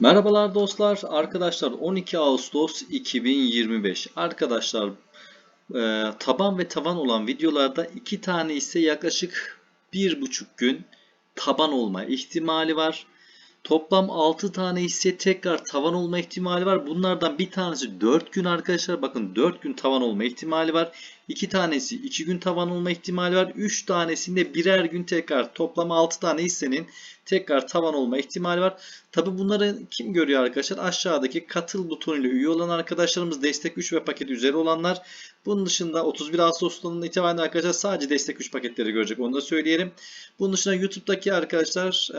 Merhabalar dostlar. Arkadaşlar 12 Ağustos 2025. Arkadaşlar e, taban ve tavan olan videolarda iki tane ise yaklaşık bir buçuk gün taban olma ihtimali var. Toplam 6 tane ise tekrar tavan olma ihtimali var. Bunlardan bir tanesi 4 gün arkadaşlar. Bakın 4 gün tavan olma ihtimali var. 2 tanesi 2 gün tavan olma ihtimali var. 3 tanesinde birer gün tekrar toplam 6 tane hissenin tekrar tavan olma ihtimali var. Tabi bunları kim görüyor arkadaşlar? Aşağıdaki katıl butonuyla üye olan arkadaşlarımız destek 3 ve paket üzeri olanlar. Bunun dışında 31 Ağustos'tan itibaren arkadaşlar sadece destek 3 paketleri görecek. Onu da söyleyelim. Bunun dışında YouTube'daki arkadaşlar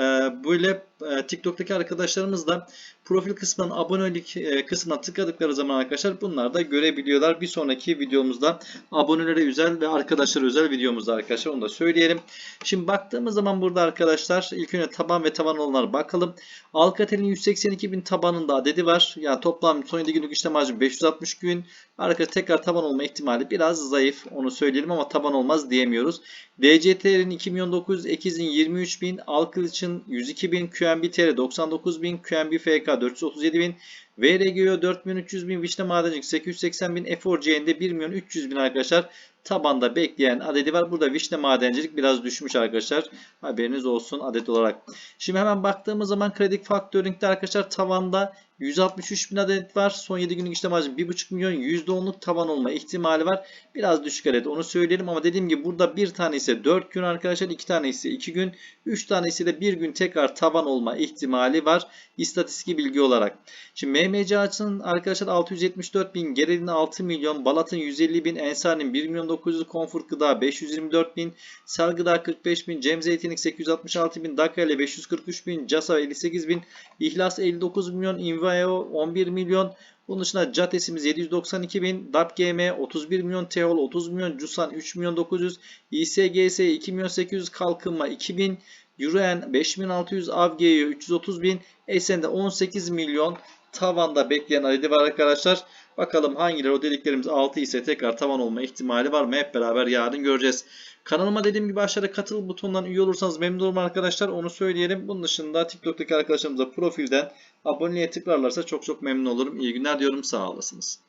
böyle TikTok'taki arkadaşlarımız da profil kısmından abonelik e, kısmına tıkladıkları zaman arkadaşlar bunlar da görebiliyorlar. Bir sonraki videomuzda abonelere özel ve arkadaşlara özel videomuzda arkadaşlar onu da söyleyelim. Şimdi baktığımız zaman burada arkadaşlar ilk önce taban ve tavan olanlar bakalım. Alcatel'in 182 bin tabanında adedi var. Yani toplam son 7 günlük işlem hacmi 560 gün. Arkadaşlar tekrar taban olma ihtimali biraz zayıf. Onu söyleyelim ama taban olmaz diyemiyoruz. DCT'lerin 2 milyon 900, Ekiz'in 23 bin, Alkılıç'ın 102 bin, QNB TR 99 bin, QNB FK 437 bin, VRGO 4300 bin, Vişne Madencilik 880 bin, F4C'nde 1 milyon 300 bin arkadaşlar tabanda bekleyen adedi var. Burada Vişne Madencilik biraz düşmüş arkadaşlar. Haberiniz olsun adet olarak. Şimdi hemen baktığımız zaman kredi faktöringde arkadaşlar tavanda 163 bin adet var. Son 7 günlük işlem hacmi 1,5 milyon %10'luk tavan olma ihtimali var. Biraz düşük adet onu söyleyelim ama dediğim gibi burada bir tane ise 4 gün arkadaşlar. 2 tane ise 2 gün. 3 tane ise de 1 gün tekrar tavan olma ihtimali var. İstatistik bilgi olarak. Şimdi Açının arkadaşlar 674 bin. Gerelin 6 milyon. Balat'ın 150 bin. Ensar'ın 1 milyon 900. Comfort Gıda 524 bin. Sel Gıda 45 bin. Cem Zeytinlik 866 bin. Dakar ile 543 bin. Casa 58 bin. İhlas 59 milyon. Inveo 11 milyon. Bunun dışında Cates'imiz 792 bin, DAPGM 31 milyon, Teol 30 milyon, Cusan 3 milyon 900, İSGS 2 milyon 800, Kalkınma 2000, Euroen 5600, Avgeo 330 bin, Esen'de 18 milyon tavanda bekleyen adedi var arkadaşlar. Bakalım hangileri o dediklerimiz 6 ise tekrar tavan olma ihtimali var mı? Hep beraber yarın göreceğiz. Kanalıma dediğim gibi aşağıda katıl butonundan üye olursanız memnun olurum arkadaşlar. Onu söyleyelim. Bunun dışında TikTok'taki arkadaşlarımıza profilden aboneliğe tıklarlarsa çok çok memnun olurum. İyi günler diyorum. Sağ olasınız.